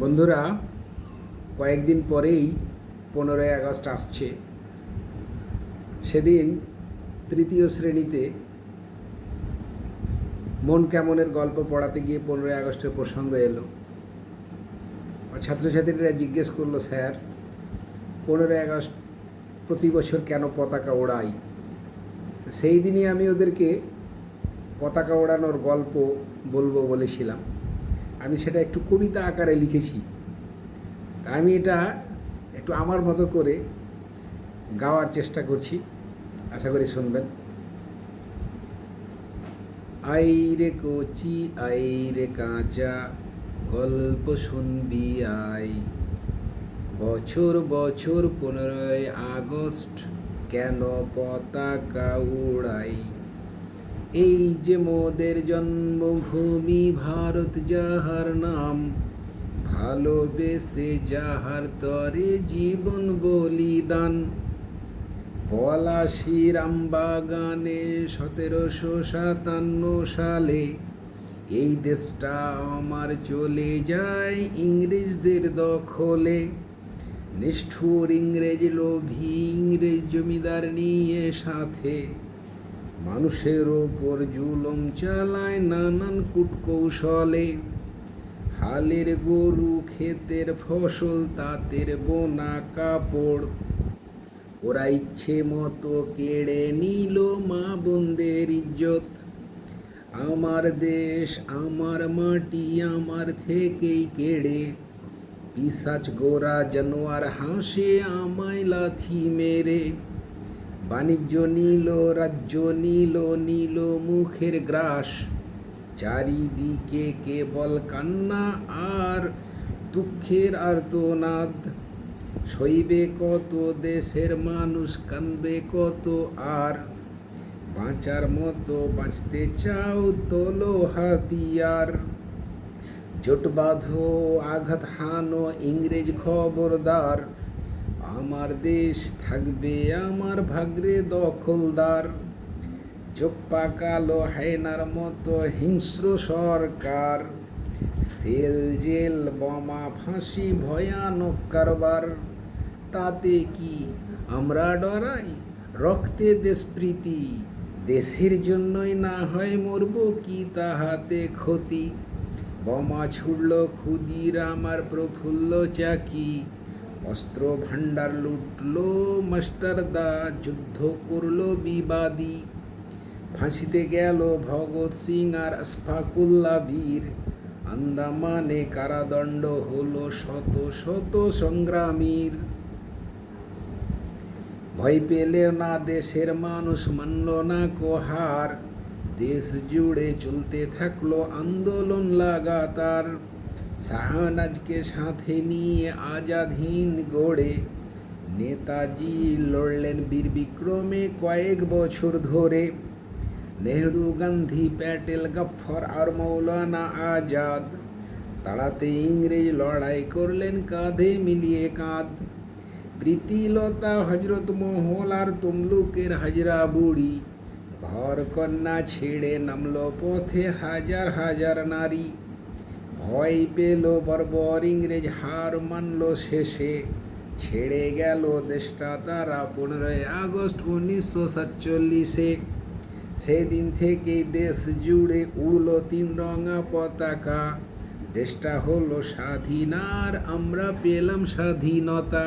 বন্ধুরা, কয়েকদিন পরেই পনেরোই আগস্ট আসছে। সেদিন তৃতীয় শ্রেণীতে মন কেমনের গল্প পড়াতে গিয়ে পনেরোই আগস্টের প্রসঙ্গ এলো। ছাত্রছাত্রীরা জিজ্ঞেস করল, স্যার, পনেরোই আগস্ট প্রতি বছর কেন পতাকা ওড়াই? সেই দিনই আমি ওদেরকে পতাকা ওড়ানোর গল্প বলব বলেছিলাম। আমি সেটা একটু কবিতা আকারে লিখেছি। তা আমি এটা একটু আমার মতো করে গাওয়ার চেষ্টা করছি। আশা করি শুনবেন। আইরে কচি, আইরে কাঁচা, গল্প শুনবি আই। বছর বছর পনেরোই আগস্ট কেন পতাকা উড়াই? এই যে মোদের জন্মভূমি, ভারত যাহার নাম, ভালোবেসে যাহার তরে জীবন বলিদান। পলাশির আমবাগানে সতেরোশো সাতান্ন সালে এই দেশটা আমার চলে যায় ইংরেজদের দখলে। নিষ্ঠুর ইংরেজ, লোভী ইংরেজ জমিদার নিয়ে সাথে মানুষের ওপর জুলম চালায় নানান কূটকৌশলে। হালের গরু ক্ষেতের ফসল, তাঁতের বোনা, কাপড়। ওরা ইচ্ছে মতো কেড়ে নিল মা বোনদের ইজ্জত। আমার দেশ, আমার মাটি, আমার থেকেই কেড়ে। পিসাচ গোরা জানোয়ার হাসে আমায় লাথি মেরে। বাণিজ্য নীল, রাজ্য নীল নীল মুখের গ্রাস। চারিদিকে কেবল কান্না আর দুঃখের আর্তনাদ। সইবে কত দেশের মানুষ, কানবে কত আর। বাঁচার মতো বাঁচতে চাও তোলো হাতিয়ার। জোট বাঁধো আঘাত হানো ইংরেজ খবরদার। আমার দেশ থাকবে আমার ভাগ্রে দখলদার। চোখ পাকালো হায়নার মতো হিংস্র সরকার। সেল, জেল, বোমা, ফাঁসি, ভয়ানক কারবার। তাতে কি আমরা ডরাই? রক্তে দেশপ্রীতি। দেশের জন্যই না হয় মরব কি তাহাতে ক্ষতি? বোমা ছুড়ল ক্ষুদিরাম আমার প্রফুল্ল চাকি। অস্ত্র ভাণ্ডার লুটলো মাস্টারদা যুদ্ধ করল বিবাদী। ফাঁসিতে গেল ভগৎ সিং আর আশফাকুল্লা বীর। আন্দামানে কারাদণ্ড হলো শত শত সংগ্রামীর। ভয় পেলেও না দেশের মানুষ, মানল না কোহার। দেশ জুড়ে চলতে থাকল আন্দোলন লাগাতার। শাহনাজকে সাথে নিয়ে আজাদ হিন্দ গড়ে নেতাজি লড়লেন বীর বিক্রমে কয়েক বছর ধরে। নেহরু, গান্ধী, প্যাটেল, গফর আর মৌলানা আজাদ তাড়াতে ইংরেজ লড়াই করলেন কাঁধে মিলিয়ে কাঁধ। প্রীতিলতা হজরত মহল আর তমলুকের হাজরা বুড়ি ঘর কন্যা ছেড়ে নামলো পথে হাজার হাজার নারী। ভয় পেল বর্বর ইংরেজ, হার মানল শেষে। ছেড়ে গেল দেশটা তারা পনেরোই আগস্ট উনিশশো সাতচল্লিশে। সেদিন থেকেই দেশ জুড়ে উড়ল তিন রঙা পতাকা। দেশটা হলো স্বাধীন আর আমরা পেলাম স্বাধীনতা।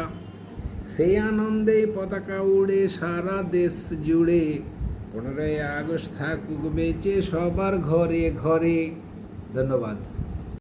সেই আনন্দে পতাকা উড়ে সারা দেশ জুড়ে। পনেরোই আগস্ট থাকুক বেঁচে সবার ঘরে ঘরে। ধন্যবাদ।